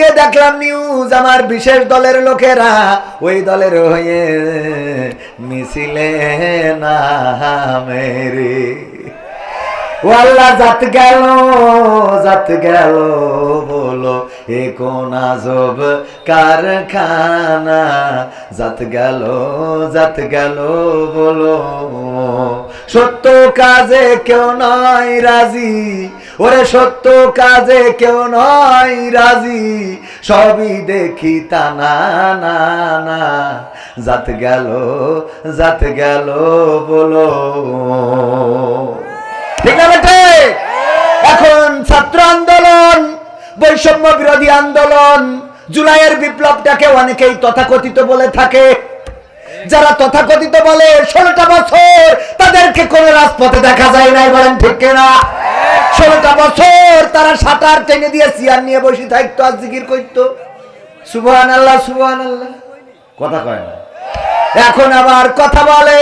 আজকে দেখলাম নিউজ আমার বিশেষ দলের লোকেরা ওই দলের হয়ে মিছিলে ও আল্লাহ জাত গেল জাত গেল বলো, এ কোন আজব কারখানা? জাত গেল জাত গেল বলো। সত্য কাজে কেউ নয় রাজি ওরে সত্য কাজে কেউ নয় রাজি, সবই দেখি তা না না না। জাত গেল জাত গেল বলো। ঠিক না এখন ছাত্র আন্দোলন, বৈষম্য বিরোধী আন্দোলন, জুলাইয়ের বিপ্লবটাকে অনেকেই তথাকথিত বলে থাকে। যারা তথাকথিত বলে, ষোলোটা বছর তাদেরকে কোন রাজপথে দেখা যায় নাই বলেন ঠিক কিনা? ষোলোটা বছর তারা সাঁতার টেনে দিয়ে চেয়ার নিয়ে বসে থাকতো আর জিকির করতো। সুবহান আল্লাহ সুবহান আল্লাহ কথা কয় না। এখন আবার কথা বলে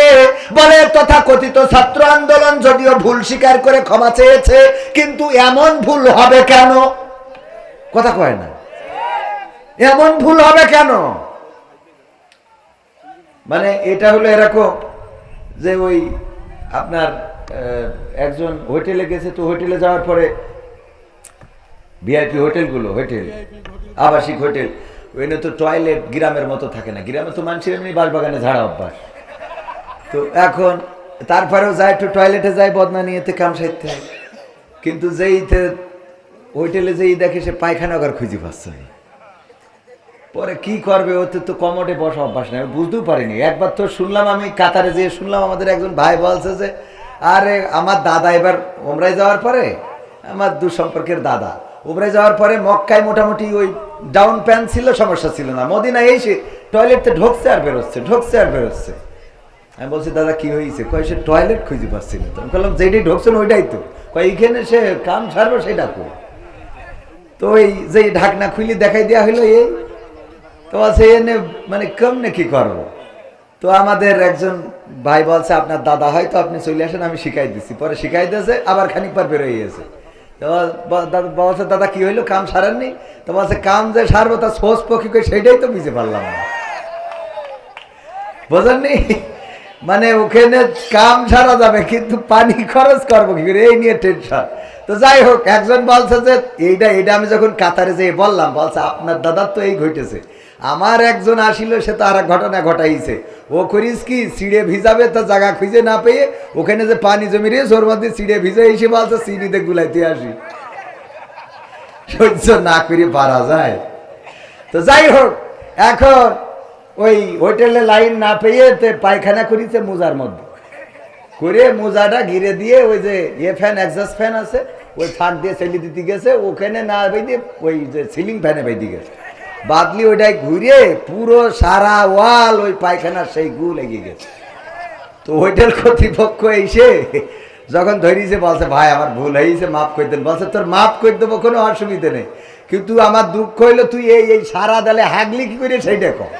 বলে তথা কথিত ছাত্র আন্দোলন যদিও ভুল স্বীকার করে ক্ষমা চেয়েছে, কিন্তু এমন ভুল হবে কেন? কথা কয় না। এমন ভুল হবে কেন? মানে এটা হলো এরকম যে ওই আপনার একজন হোটেলে গেছে, তো হোটেলে যাওয়ার পরে ভিআইপি হোটেলগুলো, হোটেল, আবাসিক হোটেল ওইখানে তো টয়লেট গ্রামের মতো থাকে না। গ্রামে তো মানুষের এমনি বাগানে ঝাড়া অভ্যাস। তো এখন তারপরেও যায় একটু টয়লেটে যায়, বদনা নিয়েতে কাম সাইতে কিন্তু যেই হোটেলে যেই দেখে সে পায়খানা ঘর খুঁজে পাচ্ছে পরে কি করবে? ওতে তো কমোডে বসা অভ্যাস নেই বুঝতেও পারিনি। একবার তো শুনলাম আমি, কাতারে যেয়ে শুনলাম আমাদের একজন ভাই বলছে যে আরে আমার দাদা এবার ওমরাই যাওয়ার পরে, আমার দু সম্পর্কের দাদা। ওমরাই যাওয়ার পরে মক্কায় মোটামুটি ওই ডাউন প্যান ছিল, সমস্যা ছিল না। মদিনা এসে টয়লেটতে ঢুকছে আর বেরোচ্ছে, ঢুকছে আর বেরোচ্ছে। আমি বলছি, দাদা, কি হয়েছে? কয়, সে টয়লেট খুঁজে পাচ্ছি না তো। আমি বললাম যেটি ঢুকছেন ওইটাই তো। কয়, এইখানে সে কাম ছাড়বো সেটা কো। তো ওই যে ঢাকনা খুলি দেখাই দেওয়া হলো, এই তো বলছে, এনে মানে কেমনে কি করব? তো আমাদের একজন ভাই বলছে, আপনার দাদা হয়তো আপনি চলে আসেন, আমি শিখাই দিচ্ছি পরে শিখাই দিয়েছে, আবার খানিক পর বেরোয় গেছে। বলছে, দাদা, কি হইল? কাম সারেননি? তো বলছে, কাম যে সারবো, তা সোস পক্ষী করে সেটাই তো বুঝতে পারলাম না। বোঝেননি? মানে ওখানে কাম সারা যাবে, কিন্তু পানি খরচ করব কি করে? এই নিয়ে টেনশন তো যাই হোক, একজন বলছে যে এইটা এইটা আমি যখন কাতারে যেয়ে বললাম, বলছে, আপনার দাদার তো এই ঘটেছে। আমার একজন আসিল, সে তো আর ঘটনা ঘটাইছে। ও করিস কি, সিঁড়ে ভিজাবে তো জায়গা খুঁজে না পেয়ে ওখানে যে পানি জমি রে ওর মধ্যে চিড়ে ভিজে এসে বলছে, সিঁড়িতে গুলাইতে আসি। সহ্য না করে পারা যায়। তো যাই হোক, এখন ওই হোটেলে লাইন না পেয়ে তে পায়খানা করিছে মোজার মধ্যে। করে মোজাটা ঘিরে দিয়ে ওই যে এ ফ্যান একজাস্ট ফ্যান আছে, ওই ফাঁক দিয়ে চেলি দিতে গেছে, ওখানে না বেঁধে ওই যে সিলিং ফ্যানে বেঁধে গেছে। বাদলি ওইটাই ঘুরে পুরো সারা ওয়াল ওই পায়খানার সেই গু লেগে গেছে। তো ওইটার কর্তৃপক্ষ এসে যখন ধরিয়েছে, বলছে, ভাই, আমার ভুল হয়েছে, মাফ করে দেন। বলছে, তোর মাফ করে দেবো, কোনো অসুবিধা নেই। কিন্তু আমার দুঃখ হইল, তুই এই এই সারা দালে হাগলি কি করে সেইটা কর।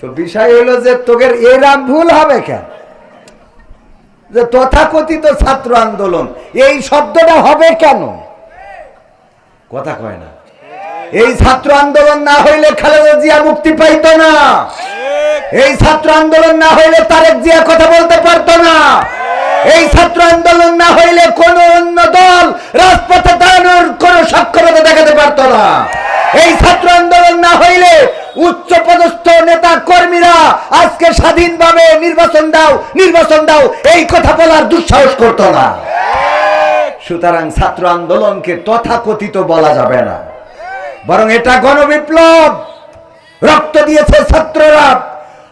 তো বিষয় হলো যে তোদের এরাম ভুল হবে কেন? যে তথাকথিত ছাত্র আন্দোলন, এই শব্দটা হবে কেন? কথা কয় না। এই ছাত্র আন্দোলন না হইলে খালেদা জিয়া মুক্তি পাইতো না। এই ছাত্র আন্দোলন না হইলে তারেক জিয়া কথা বলতে পারতো না। এই ছাত্র আন্দোলন না হইলে কোন অন্য দল রাজপথে দাঁড়ানোর কোন সক্ষমতা দেখাতে পারতো না। এই ছাত্র আন্দোলন না হইলে উচ্চ পদস্থ নেতা কর্মীরা আজকে স্বাধীনভাবে নির্বাচন দাও নির্বাচন দাও, এই কথা বলার দুঃসাহস করতো না। সুতরাং ছাত্র আন্দোলনকে তথাকথিত বলা যাবে না। বরং এটা গণবিপ্লব। রক্ত দিয়েছে ছাত্ররা।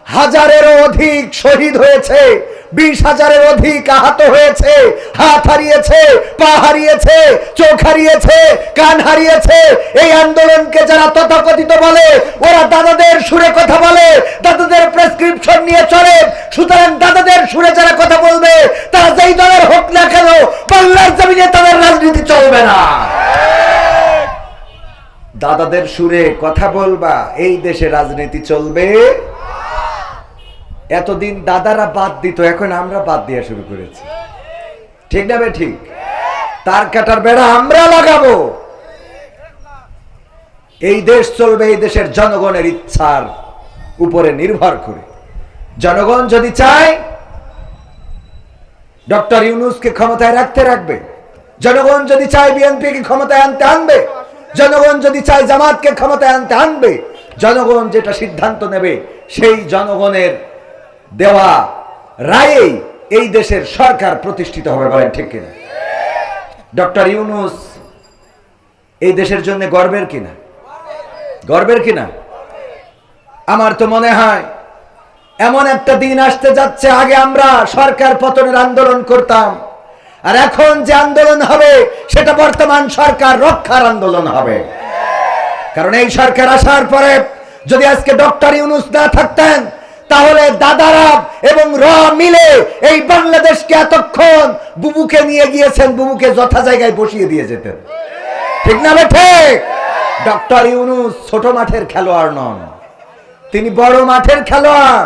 হাজারেরও অধিক শহীদ হয়েছে। বিশ হাজারের অধিক আহত হয়েছে, হাত হারিয়েছে, পা হারিয়েছে, চোখ হারিয়েছে, কান হারিয়েছে। এই আন্দোলনকে যারা তথাকথিত বলে, ওরা দাদাদের সুরে কথা বলে, দাদাদের প্রেসক্রিপশন নিয়ে চলে। সুতরাং দাদাদের সুরে যারা কথা বলবে, তারা যেই দলের হোক না কেন, বাংলার জমিনে তাদের রাজনীতি চলবে না। দাদাদের সুরে কথা বলবা, এই দেশে রাজনীতি চলবে। এতদিন দাদারা বাদ দিত, এখন আমরা বাদ দেওয়া শুরু করেছি। ঠিক না বে ঠিক? তার কাটার বেড়া আমরা লাগাবো। এই দেশ চলবে এই দেশের জনগণের ইচ্ছার উপরে নির্ভর করে। জনগণ যদি চায়, ডক্টর ইউনুসকে ক্ষমতায় রাখতে রাখবে। জনগণ যদি চায় বিএনপিকে ক্ষমতায় আনতে আনবে। জনগণ যদি চায় জামাতকে ক্ষমতায় আনতে আনবে। জনগণ যেটা সিদ্ধান্ত নেবে, সেই জনগণের দেওয়া রায়েই এই দেশের সরকার প্রতিষ্ঠিত হবে বলেন ঠিক কিনা? ডক্টর ইউনুস এই দেশের জন্য গর্বের কিনা? গর্বের কিনা? আমার তো মনে হয়, এমন একটা দিন আসতে যাচ্ছে, আগে আমরা সরকার পতনের আন্দোলন করতাম, আর এখন যে আন্দোলন হবে, সেটা বর্তমান সরকার রক্ষার আন্দোলন হবে। কারণ এই সরকার আসার পরে যদি আজকে ডক্টর ইউনুস না থাকতেন তাহলে দাদারাব এবং র মিলে এই বাংলাদেশকে এতক্ষণ বুবুকে নিয়ে গিয়েছেন, বুবুকে যথা জায়গায় বসিয়ে দিয়ে যেতেন। ঠিক না ঠিক? ডক্টর ইউনুস ছোট মাঠের খেলোয়াড় নন। তিনি বড় মাঠের খেলোয়াড়।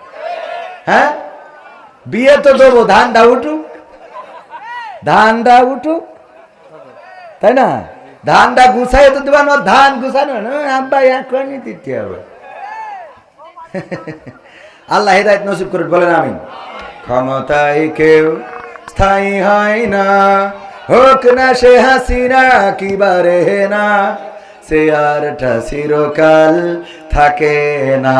হ্যাঁ? বিয়ে তো দেবো, ধানটা উঠুক। ধানটা উঠুক। তাই না? ধানটা গুছাই তো দেবা না ধান গুছানো আব্বা এখনই দিতে হবে। আল্লাহ হেদায়ত নসিব করে বলেন আমি ক্ষমতায় কেউ স্থায়ী হয় না, হোক না সে হাসিনা কিবারে না, সে আরটা চিরকাল থাকে না।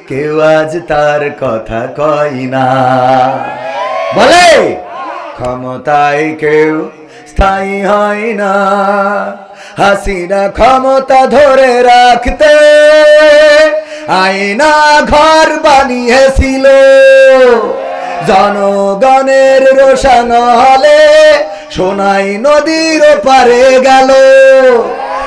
কেউ আজ তার কথা কয় না। বলে? ক্ষমতায় কেউ স্থায়ী হয় না। হাসিনা ক্ষমতা ধরে রাখতে আয়না ঘর বানিয়েছিল। জনগণের রোশন হলে সোনাই নদীর পারে গেল।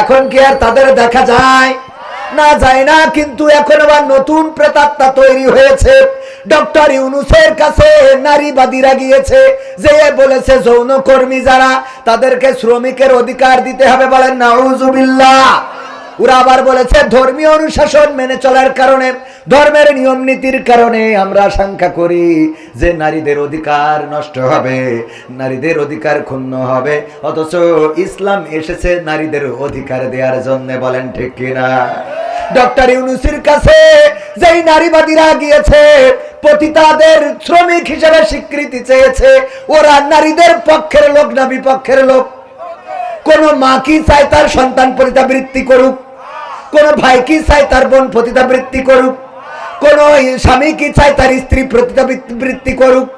এখন কি আর তাদের দেখা যায়? না যায় না, কিন্তু এখন আবার নতুন প্রেতাত্মা তৈরি হয়েছে। ডক্টর ইউনুসের কাছে নারীবাদীরা গিয়েছে, যে বলেছে, যৌনকর্মী যারা, তাদেরকে শ্রমিকের অধিকার দিতে হবে বলেন নাউজুবিল্লাহ। ওরা আবার বলেছে, ধর্মীয় অনুশাসন মেনে চলার কারণে, ধর্মের নিয়ম নীতির কারণে আমরা আশঙ্কা করি যে নারীদের অধিকার নষ্ট হবে, নারীদের অধিকার ক্ষুণ্ণ হবে। অথচ ইসলাম এসেছে নারীদের অধিকার দেওয়ার জন্য, বলেন ঠিক কিনা? ডক্টর ইউনুসির কাছে যেই নারীবাদীরা গিয়েছে পতিতাদের শ্রমিক হিসেবে স্বীকৃতি চেয়েছে, ওরা নারীদের পক্ষের লোক না বিপক্ষের লোক। কোন মা কি চায় তার সন্তান পতিতাবৃত্তি করুক? কোন ভাই কি চায় তার বোন পতিতাবৃত্তি করুক? কোন স্বামী কি চায় তার স্ত্রী পতিতাবৃত্তি করুক?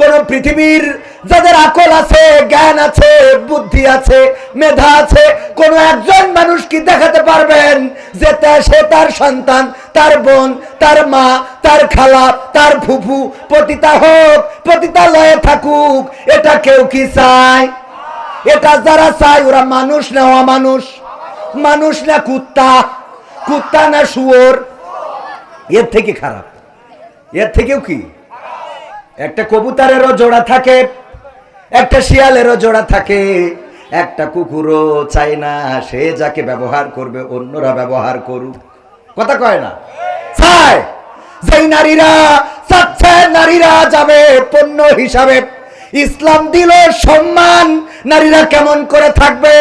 কোন পৃথিবীর যাদের আকল আছে, জ্ঞান আছে, বুদ্ধি আছে, মেধা আছে, কোন একজন মানুষ কি দেখাতে পারবেন যে সে তার সন্তান, তার বোন, তার মা, তার খালা, তার ফুফু পতিতা হোক পতিতালয়ে থাকুক, এটা কেউ কি চায়? এটা যারা চায়, ওরা মানুষ না অমানুষ? মানুষ না কুত্তা? কুত্তা না শুয়োর? এর থেকে খারাপ। এর থেকেও কি? একটা কবুতরেরও জোড়া থাকে, একটা শিয়ালেরও জোড়া থাকে, একটা কুকুরও চায় না, সে যাকে ব্যবহার করবে, অন্যরা ব্যবহার করুক। কথা কয় না? চায়। যেই নারীরা চাচ্ছে, নারীরা যাবে পণ্য হিসাবে। ইসলাম দিল সম্মান। নারীরা কেমন করে থাকবে?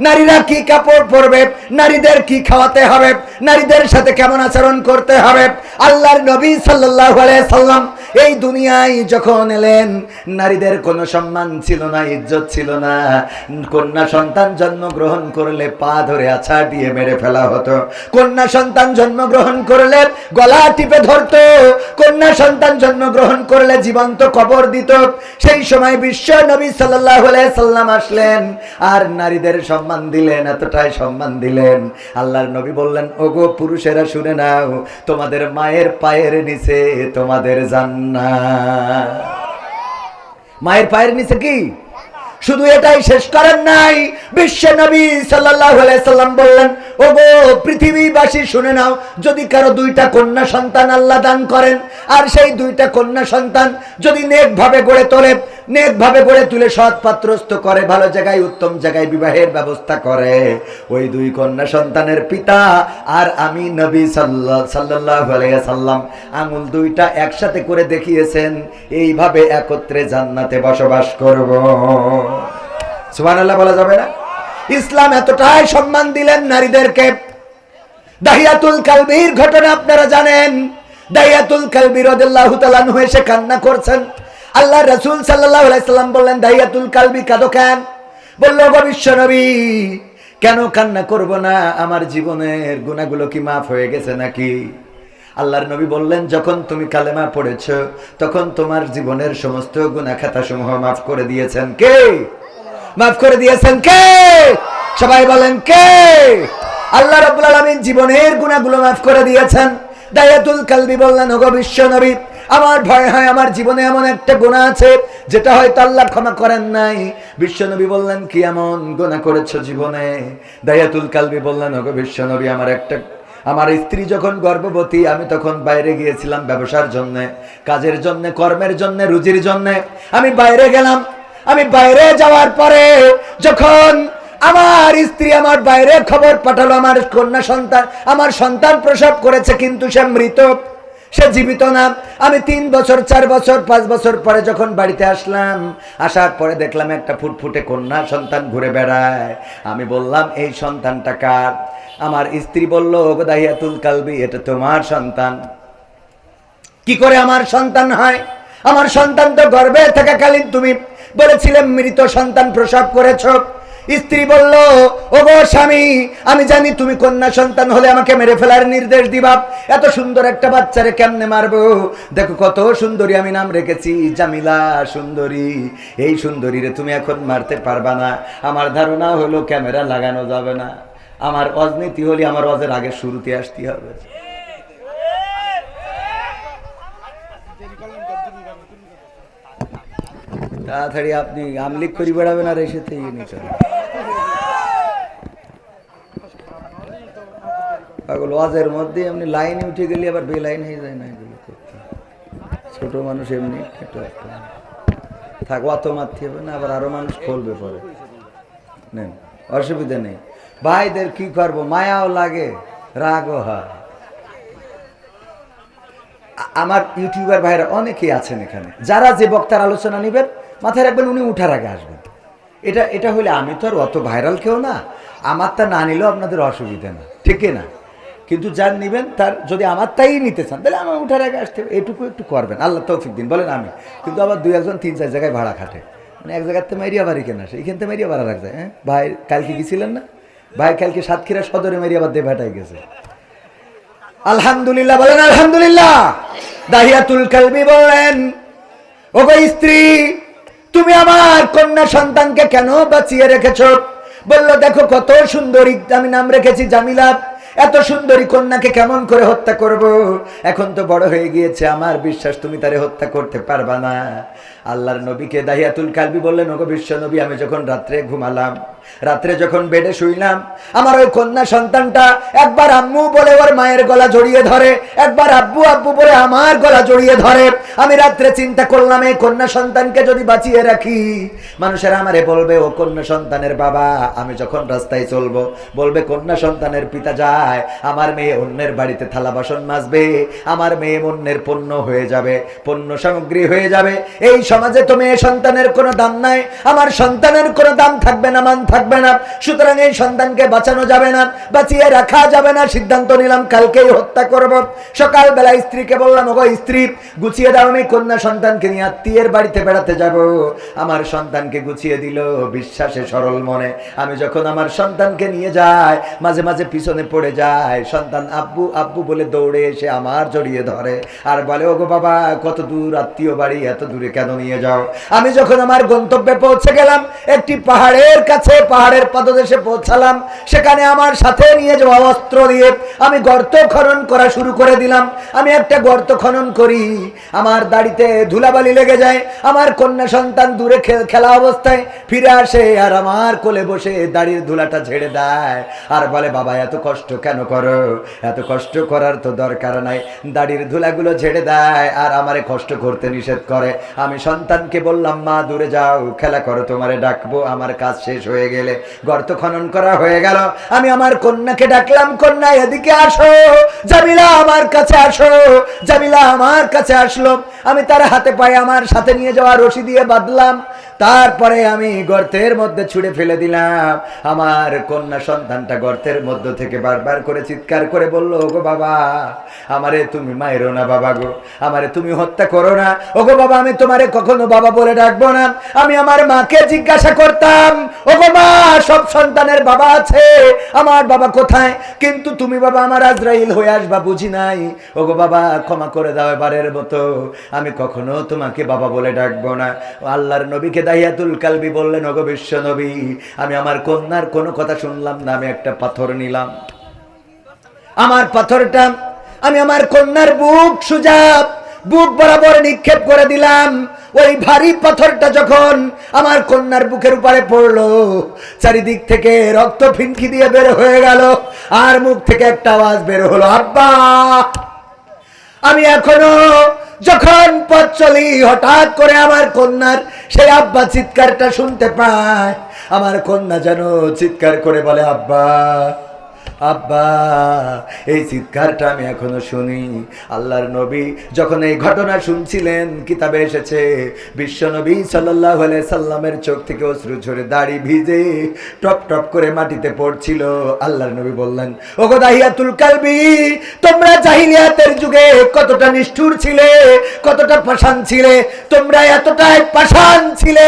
নারীরা কি কাপড় পরবে? নারীদের কি খাওয়াতে হবে? নারীদের সাথে কেমন আচরণ করতে হবে? আল্লাহর নবী আলাইহি সাল্লাম এই দুনিয়ায় যখন এলেন, নারীদের কোনো সম্মান ছিল না, ইজ্জত ছিল না। কন্যা সন্তান জন্মগ্রহণ করলে পা ধরে আছা দিয়ে মেরে ফেলা হতো। কন্যা সন্তান জন্মগ্রহণ করলে গলা টিপে ধরতো। কন্যা সন্তান জন্মগ্রহণ করলে জীবন্ত কবর দিত। সেই সময় বিশ্ব নবী আলাইহি সাল্লাম আসলেন। আর নারীদের সম্মান দিলেন, এতটাই সম্মান দিলেন। আল্লাহর নবী বললেন, ওগো পুরুষেরা, শুনে নাও, তোমাদের মায়ের পায়ের নিচে তোমাদের মায়ের পায়ের নিচে কি? শুধু এটাই শেষ করেন নাই। বিশ্ব নবী সাল্লাহ সাল্লাম বললেন ওগো, পৃথিবীবাসী, শুনে নাও, যদি কারও দুইটা কন্যা সন্তান আল্লাহ দান করেন, আর সেই দুইটা কন্যা সন্তান যদি নেক ভাবে গড়ে তোলে নেক ভাবে গড়ে তুলে সৎ পাত্রস্থ করে, ভালো জায়গায়, উত্তম জায়গায় বিবাহের ব্যবস্থা করে, ওই দুই কন্যা সন্তানের পিতা আর আমি নবী সাল্লাহ সাল্লাম, আঙুল দুইটা একসাথে করে দেখিয়েছেন, এইভাবে একত্রে জান্নাতে বসবাস করব। সুবহানাল্লাহ, বলা যাবে না? ইসলাম এতটাই সম্মান দিলেন নারীদেরকে। দাহিয়াতুল কালবির ঘটনা আপনারা জানেন। দাহিয়াতুল কালবি রাদিয়াল্লাহু তাআলা আনহু এসে কান্না করছেন। আল্লাহ রাসূল সাল্লাম বললেন, দাহিয়াতুল কালবি কাঁদো কেন? বলল বিশ্ব নবী, কেন কান্না করব না? আমার জীবনের গুনাহগুলো কি মাফ হয়ে গেছে নাকি? আল্লাহর নবী বললেন, যখন তুমি কালেমা পড়েছ, তখন তোমার জীবনের সমস্ত গুনাহ খাতা সমূহ মাফ করে দিয়েছেন কে? মাফ করে দিয়েছেন কে? সবাই বলেন কে? আল্লাহ রাব্বুল আলামিন জীবনের গুনাহগুলো মাফ করে দিয়েছেন। দায়াতুল কালবি বললেন, ওগো বিশ্ব নবী, আমার ভয় হয়, আমার জীবনে এমন একটা গুনাহ আছে, যেটা হয়তো আল্লাহ ক্ষমা করেন নাই। বিশ্ব নবী বললেন, কি এমন গুনাহ করেছ জীবনে? দায়াতুল কালবি বললেন, ওগো বিশ্ব নবী, আমার একটা, আমার স্ত্রী যখন গর্ভবতী, আমি তখন বাইরে গিয়েছিলাম ব্যবসার জন্য, কাজের জন্য, কর্মের জন্য, রুজির জন্য। আমি বাইরে গেলাম আমি বাইরে যাওয়ার পরে যখন আমার স্ত্রী আমার বাইরে খবর পাঠালো, আমার কন্যা সন্তান, আমার সন্তান প্রসব করেছে, কিন্তু সে মৃত, সে জীবিত না। আমি তিন বছর, চার বছর, পাঁচ বছর পরে যখন বাড়িতে আসলাম, আসার পরে দেখলাম একটা ফুটফুটে কন্যা সন্তান ঘুরে বেড়ায়। আমি বললাম, এই সন্তানটা কার? আমার স্ত্রী বলল ওগদাহিয়াতুল কালবি, এটা তোমার সন্তান। কি করে আমার সন্তান হয়? আমার সন্তান তো গর্বে থাকাকালীন তুমি বলেছিলে মৃত সন্তান প্রসব করেছ। স্ত্রী বলল ও গো স্বামী, আমি জানি তুমি কন্যা সন্তান হলে আমাকে মেরে ফেলার নির্দেশ দিবা। এত সুন্দর একটা বাচ্চারে কেমনে মারবো? দেখো কত সুন্দরী আমি নাম রেখেছি, জামিলা সুন্দরী। এই সুন্দরীরে তুমি এখন মারতে পারবা না। আমার ধারণা হলো, ক্যামেরা লাগানো যাবে না। আমার অজনীতি হলে আমার অজের আগে শুরুতে আসতে হবে। তাড়াতাড়ি আপনি আমলিক করি বেড়াবেন আর এসে থেকে পাগল, ওয়াজের মধ্যে এমনি লাইনে উঠে গেলে আবার বে লাইন হয়ে যায় না এগুলো করতে। ছোট মানুষ এমনি একটু থাক অত মারতে হবে না, আবার আরও মানুষ খুলবে পরে। নেন, অসুবিধা নেই। ভাইদের কি করব? মায়াও লাগে হয়। আমার ইউটিউবার ভাইরা অনেকেই আছেন এখানে। যারা যে বক্তার আলোচনা নেবেন মাথায় রাখবেন, উনি উঠার আগে আসবেন। এটা এটা হলে আমি তো আর অত ভাইরাল কেউ না। আমারটা না নিলেও আপনাদের অসুবিধা না ঠিক না। কিন্তু যার নেবেন, তার যদি আমার তাই নিতে চান, তাহলে আমার উঠার আগে আসতে এটুকু একটু করবেন, আল্লাহ তৌফিক দিন, বলেন আমি কিন্তু আবার দুই একজন, তিন চার জায়গায় ভাড়া খাটে। মানে এক জায়গাতে মেরিয়া বাড়ি কেনা আসে, এখান থেকে মেরিয়া ভাড়া রাখ যায় হ্যাঁ? ভাই, কালকে গেছিলেন না? ভাই, কালকে সাতক্ষীরা সদরে মেরিয়া বাদ দিয়ে ভাটাই গেছে। আলহামদুলিল্লাহ, বলেন আলহামদুলিল্লাহ। দাহিয়াতুল কালবি বলেন ও গো স্ত্রী তুমি আমার কন্যা সন্তানকে কেন বাঁচিয়ে রেখেছ? বলল, দেখো কত সুন্দরী, আমি নাম রেখেছি জামিলা। এত সুন্দরী কন্যাকে কেমন করে হত্যা করব? এখন তো বড় হয়ে গিয়েছে আমার বিশ্বাস, তুমি তারে হত্যা করতে পারবা না। আল্লাহর নবীকে দাহিয়াতুল কালবি বললেন, ওগো বিশ্ব নবী, আমি যখন রাত্রে ঘুমালাম রাত্রে যখন বেডে শুইলাম, আমার ওই কন্যা সন্তানটা একবার আম্মু বলে ওর মায়ের গলা জড়িয়ে ধরে, একবার আব্বু আব্বু বলে আমার গলা জড়িয়ে ধরে। আমি রাত্রে চিন্তা করলাম, এই কন্যা সন্তানকে যদি বাঁচিয়ে রাখি? মানুষেরা আমারে বলবে, ও কন্যা সন্তানের বাবা, আমি যখন রাস্তায় চলবো, বলবে, কন্যা সন্তানের পিতা যায়, আমার মেয়ে অন্যের বাড়িতে থালা বাসন মাজবে, আমার মেয়ে অন্যের পণ্য হয়ে যাবে, পণ্য সামগ্রী হয়ে যাবে। এই সমাজে তো মেয়ে সন্তানের কোনো দাম নাই, আমার সন্তানের কোনো দাম থাকবে না, মান থাকবে না। সুতরাং এই সন্তানকে বাঁচানো যাবে না, বাঁচিয়ে রাখা যাবে না। সিদ্ধান্ত নিলাম, কালকেই হত্যা করব। সকালবেলা স্ত্রীকে বললাম, ওগো স্ত্রী, গুছিয়ে দাও, আমি কন্যা সন্তানকে নিয়ে আত্মীয়ের বাড়িতে বেড়াতে যাব। আমার সন্তানকে গুছিয়ে দিল বিশ্বাসে সরল মনে। আমি যখন আমার সন্তানকে নিয়ে যাই, মাঝে মাঝে পিছনে পড়ে যায় সন্তান আব্বু আব্বু বলে দৌড়ে এসে আমার জড়িয়ে ধরে। আর বলে, ওগো বাবা, কত দূর আত্মীয় বাড়ি, এত দূরে কেন নিয়ে যাও? আমি যখন আমার গন্তব্যে পৌঁছে গেলাম, একটি পাহাড়ের কাছে পাহাড়ের পাদদেশে পৌঁছালাম। সেখানে আমার সাথে নিয়ে যাওয়া অস্ত্র দিয়ে আমি গর্ত খনন করা শুরু করে দিলাম। আমি একটা গর্ত খনন করি। আমার দাড়িতে ধুলাবালি লেগে যায়। আমার কন্যা সন্তান দূরে খেলা অবস্থায় ফিরে আসে আর আমার কোলে বসে দাড়ির ধুলাটা ঝেড়ে দেয়। আর বলে, বাবা, এত কষ্ট কেন করো? এত কষ্ট করার তো দরকার নাই। দাড়ির ধুলাগুলো ঝেড়ে দেয় আর আমারে কষ্ট করতে নিষেধ করে। আমি সন্তানকে বললাম, মা, দূরে যাও, খেলা করো, তোমারে ডাকবো, আমার কাজ শেষ হয়ে গেলে গর্ত খনন করা হয়ে গেল। আমি আমার কন্যাকে ডাকলাম, কন্যা, এদিকে আসো। জামিলা আমার কাছে আসো। জামিলা আমার কাছে আসলো। আমি তার হাতে পায়ে আমার সাথে নিয়ে যাওয়া রশি দিয়ে বাঁধলাম। তারপরে আমি গর্তের মধ্যে ছুঁড়ে ফেলে দিলাম। আমার কন্যা সন্তানটা গর্তের মধ্য থেকে বারবার করে চিৎকার করে বলল, ওগো বাবা, আমারে তুমি মায়েরো না বাবা গো, আমারে তুমি হত্যা করো না। ওগো বাবা, আমি তোমারে কখনো বাবা বলে ডাকবো না। আমি আমার মাকে জিজ্ঞাসা করতাম, ওগো মা, সব সন্তানের বাবা আছে, আমার বাবা কোথায়? কিন্তু তুমি বাবা আমার আজরাইল হয়ে আসবা বুঝি নাই। ওগো বাবা, ক্ষমা করে দাও এবারের মতো। আমি কখনো তোমাকে বাবা বলে ডাকবো না। আল্লাহর নবীকে দাহিয়াতুল কালবি বললেন, ওগো বিশ্ব নবী, আমি আমার কন্যার কোনো কথা শুনলাম না, আমি একটা পাথর নিলাম। আমার পাথরটা, আমি আমার কন্যার বুক সুজাব, বুক বরাবর নিক্ষেপ করে দিলাম। ওই ভারী পাথরটা যখন আমার কন্যার বুকের উপরে পড়ল, চারিদিক থেকে রক্ত ফিনকি দিয়ে বের হয়ে গেল, আর মুখ থেকে একটা আওয়াজ বের হলো, আব্বা, আমি এখনও যখন পথ চলি, হঠাৎ করে আমার কন্যার সেই আব্বা চিৎকারটা শুনতে পায়। আমার কন্যা যেন চিৎকার করে বলে, আব্বা আব্বা, এই চিৎকারটা আমি এখনও শুনি। আল্লাহর নবী যখন এই ঘটনা শুনছিলেন, কিতাবে এসেছে, বিশ্ব নবী সাল্লাহ সাল্লামের চোখ থেকে অশ্রু ঝরে দাড়ি ভিজে টপ টপ করে মাটিতে পড়ছিল। আল্লাহর নবী বললেন, ওগো দাহিয়াতুল কালবি, তোমরা জাহিলিয়াতের যুগে কতটা নিষ্ঠুর ছিলে, কতটা পাষাণ ছিলে, তোমরা এতটাই পাষাণ ছিলে,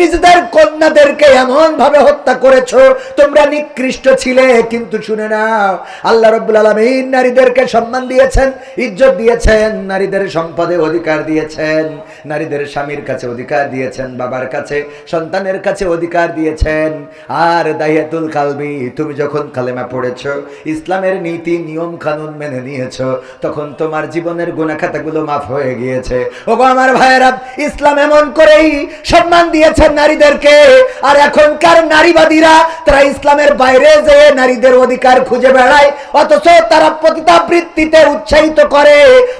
নিজেদের কন্যাদেরকে এমন ভাবে হত্যা করেছ, তোমরা নিকৃষ্ট ছিলে, কিন্তু শুনে নাও। আল্লাহ রব্বুল আলমিন নারীদেরকে সম্মান দিয়েছেন, ইজ্জত দিয়েছেন, নারীদের সম্পদে অধিকার দিয়েছেন, নারীদের স্বামীর কাছে অধিকার দিয়েছেন, বাবার কাছে, সন্তানের কাছে অধিকার দিয়েছেন। আর দাহিয়াতুল কালবি, তুমি যখন কালেমা পড়েছ, ইসলামের নীতি, নিয়ম, কানুন মেনে নিয়েছ, তখন তোমার জীবনের গুণাখাতাগুলো মাফ হয়ে গিয়েছে। ওগো আমার ভাইয়েরা, ইসলাম এমন করেই সম্মান দিয়েছেন নারীদেরকে। আর এখনকার নারীবাদীরা, তারা ইসলামের বাইরে যে নারীদের অধিকার খুঁজে বেড়ায়, অথচ তারা পতিতাবৃত্তিতে উৎসাহিত করে।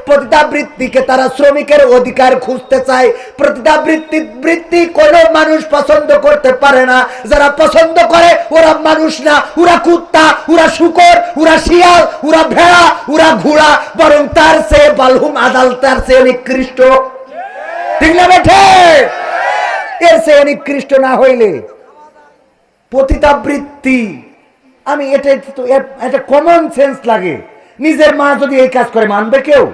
পতিতাবৃত্তিকে তারা শ্রমিকের অধিকার খুঁজতে চায়। পতিতাবৃত্তি, বৃত্তি কোনো মানুষ পছন্দ করতে পারে না। যারা পছন্দ করে, ওরা মানুষ না। ওরা কুত্তা, ওরা শুকর, ওরা শিয়াল, ওরা ভেড়া, ওরা ঘোড়া, বরং তার সে বালহুম আদাল, তার সে নিকৃষ্ট। ঠিক না বেঠে? এর সে নিকৃষ্ট না হইলে পতিতাবৃত্তি আমি এটা তো এটা কমন সেন্স লাগে। নিজের মা যদি এই কাজ করে, মানবে কেউ?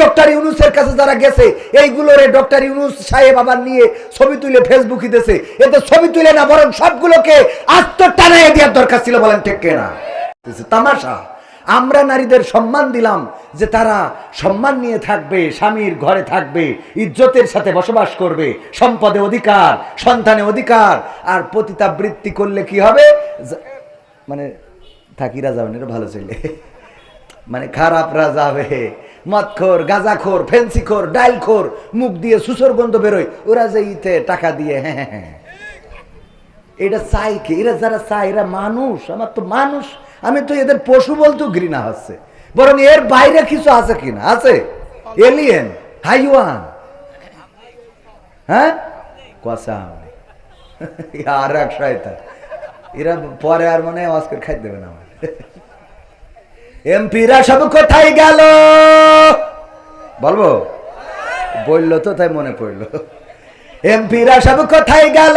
ডক্টর ইউনুসের কাছে যারা গেছে এইগুলোরে ডক্টর ইউনুস সাহেব আবার নিয়ে ছবি তুলে ফেসবুকে দিতেছে এতে ছবি তুলে না, বরং সবগুলোকে আত্মটানায় দেওয়ার দরকার ছিল বলেন ঠিক কেনা? তামাশা। আমরা নারীদের সম্মান দিলাম যে তারা সম্মান নিয়ে থাকবে, স্বামীর ঘরে থাকবে, ইজ্জতের সাথে বসবাস করবে, সম্পদে অধিকার, সন্তানে অধিকার, আর পতিতাবৃত্তি করলে কি হবে? মানে থাকিরা যাবেন এটা ভালো ছেলে। মানে খারাপ খারাপরা যাবে মদখোর, গাঁজাখোর, ফেন্সিখোর, ডাইলখোর, মুখ দিয়ে সুসর গন্ধ বেরোয়, ওরা যে ইতে টাকা দিয়ে হ্যাঁ হ্যাঁ হ্যাঁ। এটা চাই কি? এরা যারা চায়, এরা মানুষ। আমার তো মানুষ। আমি তো এদের পশু বলতেও ঘৃণা হচ্ছে। বরং এর বাইরে কিছু আছে কিনা? আছে? এলিয়েন হাইওয়ান হ্যাঁ? কষা আর এক শয়তান। এরা পরে আর মনে অস্কার খাই দেবে না আমার এমপিরা সব কোথায় গেল? বলব? বলল তো তাই মনে পড়ল। এমপিরা সব কোথায় গেল?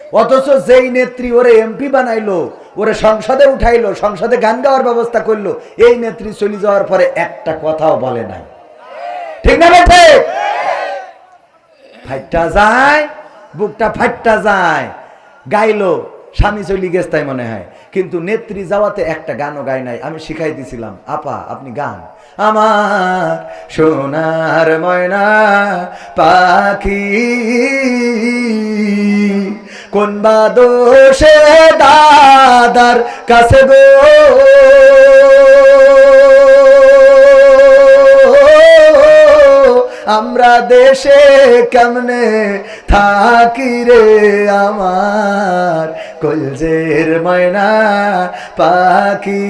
অথচ যেই নেত্রী ওরে এমপি বানাইলো, ওরে সংসদে উঠাইলো, সংসদে গান গাওয়ার ব্যবস্থা করল, এই নেত্রী চলে যাওয়ার পরে একটা কথাও বলে নাই। ঠিক না বেঠে ফাইটটা যায়, বুকটা ফাইটটা যায়, গাইলো, স্বামী চলি গেছে তাই মনে হয়। কিন্তু নেত্রী যাওয়াতে একটা গানও গায় নাই, আমি শিখাই দিছিলাম, আপা, আপনি গান। আমার সোনার ময়না পাখি। কোন বা দোষে দাদার কাছে গো? আমরা দেশে কেমনে থাকি রে আমার? কলজের ময়না পাখি।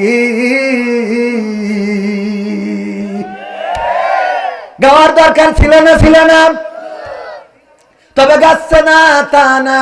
গাওয়ার দরকার ছিল না ছিল না। তবে গাচ্ছে না তা না।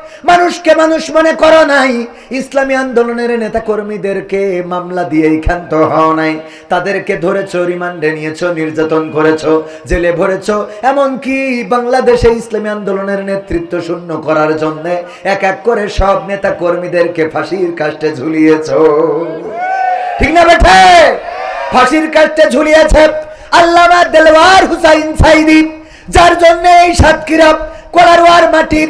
মানুষকে মানুষ মনে করো নাই। ইসলামী আন্দোলনের নেতা কর্মীদেরকে মামলা দিয়েই ক্ষান্ত হও নাই। তাদেরকে ধরেছ, রিমান্ডে নিয়েছ, নির্যাতন করেছ, জেলে ভরেছ। এমনকি বাংলাদেশে ইসলামী আন্দোলনের নেতৃত্ব শূন্য করার জন্য এক এক করে সব নেতা কর্মীদেরকে ফাঁসির কাষ্টে ঝুলিয়েছ। ঠিক না বেঠে? ফাঁসির কাষ্টে ঝুলিয়েছে আল্লামা দেলওয়ার হুসাইন সাইদি, যার জন্য এই সাতক্ষীরা কোলারোয়ার মাটির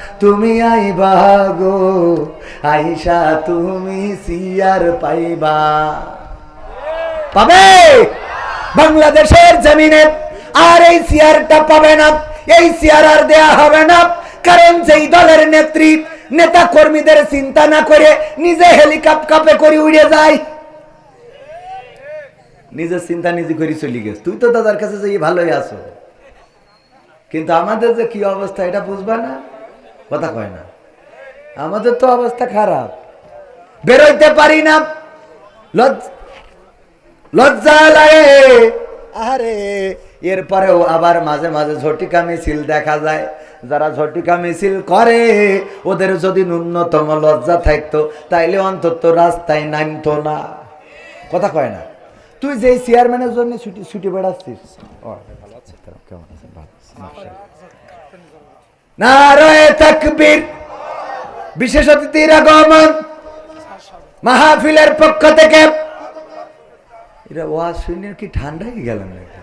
তুমি আইবা গো আইসা তুমি সিয়ার পাইবা। পাবে? বাংলাদেশের জমিনে আর এই সিয়ারটা পাবে না, এই সিয়ার আর দেয়া হবে না। কারণ যেই দলের নেত্রী, নেতা কর্মীদের চিন্তা না করে নিজে হেলিকপ্টার কাপে করে উড়ে যায়। নিজের চিন্তা নিজে করে চলে গেছে। তুই তো দাদার কাছে যে ভালোই আছো। কিন্তু আমাদের যে কি অবস্থা, এটা বুঝবা না? কথা কয় না। আমাদের তো অবস্থা খারাপ। বেরোইতে পারি না। লজ্জ- লজ্জা লাগে। আরে এরপরেও আবার মাঝে মাঝে ঝটিকা মিছিল দেখা যায়। যারা ঝটিকা মিছিল করে ওদের যদি ন্যূনতম লজ্জা থাকতো তাইলে অন্তত রাস্তায় নামতো না। কথা কয় না। তুই যে চেয়ারম্যানের জন্য ছুটি ছুটি বেড়াচ্ছিস। ও, কেমন আছেন? নারায়ে তাকবীর। বিশেষ অতিথির আগমন মাহফিলের পক্ষ থেকে। এটা ওয়াজ শুনে কি ঠান্ডাই গেল নাকি?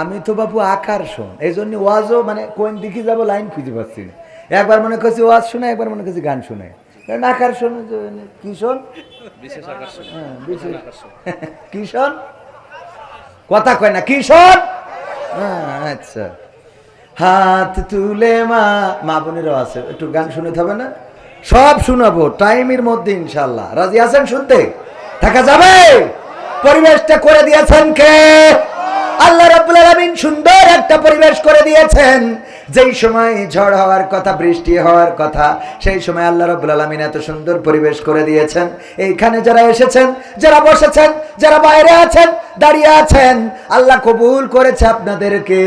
আমি তো বাবু আকর্ষণ এই জন্য ওয়াজও মানে কোন দিকে যাব লাইন খুঁজে পাচ্ছি না। একবার মনে করছি ওয়াজ শুনে একবার মনে করছি গান শুনে। কারণ আকর্ষণ কিশোর কিশোর কথা কয় না কিশোর হ্যাঁ, আচ্ছা। হাত তুলে মা মা বোনেরও আছে, একটু গান শুনে হবে না? সব শোনাবো, টাইমের মধ্যে ইনশাল্লাহ রাজি আছেন শুনতে? থাকা যাবে? পরিবেশটা করে দিয়েছেন কে? আল্লাহ রাব্বুল আলামিন সুন্দর একটা পরিবেশ করে দিয়েছেন। যেই সময় ঝড় হওয়ার কথা, বৃষ্টি হওয়ার কথা, সেই সময় আল্লাহ রাব্বুল আলামিন এত সুন্দর পরিবেশ করে দিয়েছেন। এইখানে যারা এসেছেন, যারা বসেছেন, যারা বাইরে আছেন, দাঁড়িয়ে আছেন, আল্লাহ কবুল করেছে আপনাদেরকে।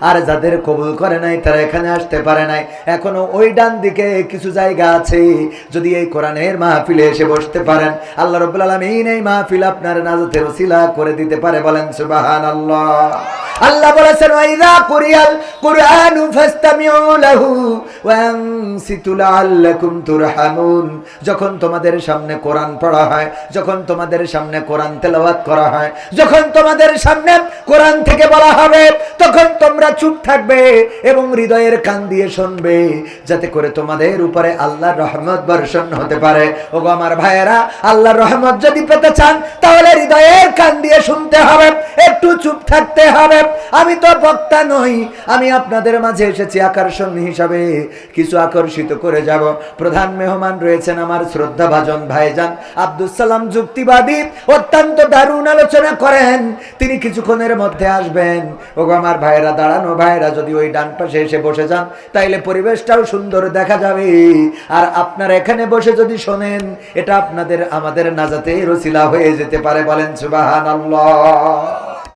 আর যাদের কবুল করে নাই, তারা এখানে আসতে পারে নাই। এখনও ওই ডান দিকে কিছু জায়গা আছে। যদি এই কোরআনের মাহফিলে এসে বসতে পারেন, আল্লাহ রব্বুল আলামিন এই মাহফিল আপনার নাজাতের ওসিলা করে দিতে পারে বলেন সুবহানাল্লাহ। আল্লাহ আল্লাহ বলেছেন যখন তোমাদের সামনে কোরআন পড়া হয়, যখন তোমাদের সামনে কোরআন তেলাওয়াত করা হয়, যখন তোমাদের সামনে কোরআন থেকে বলা হবে, তখন তোমরা চুপ থাকবে এবং হৃদয়ের কান দিয়ে শুনবে, যাতে করে তোমাদের উপরে আল্লাহর রহমত বর্ষণ হতে পারে। ওগো আমার ভাইয়েরা, আল্লাহর রহমত যদি পেতে চান, তাহলে হৃদয়ের কান দিয়ে শুনতে হবে, একটু চুপ থাকতে হবে। আমি তো বক্তা নই, আমি আপনাদের মাঝে এসেছি আকর্ষণ হিসাবে। কিছু আকর্ষিত করে যাব। প্রধান মেহমান রয়েছেন আমার শ্রদ্ধা ভাজন ভাইজান। আব্দুল সালাম যুক্তিবাদী, অত্যন্ত দারুণ আলোচনা করেন। তিনি কিছুক্ষণের মধ্যে আসবেন। ওগো আমার ভাইয়েরা দাঁড়ানো ভাইয়েরা যদি ওই ডান পাশে এসে বসে যান, তাইলে পরিবেশটাও সুন্দর দেখা যাবে। আর আপনার এখানে বসে যদি শোনেন, এটা আপনাদের আমাদের নাজাতে রসিলা হয়ে যেতে পারে বলেন সুবাহান আল্লাহ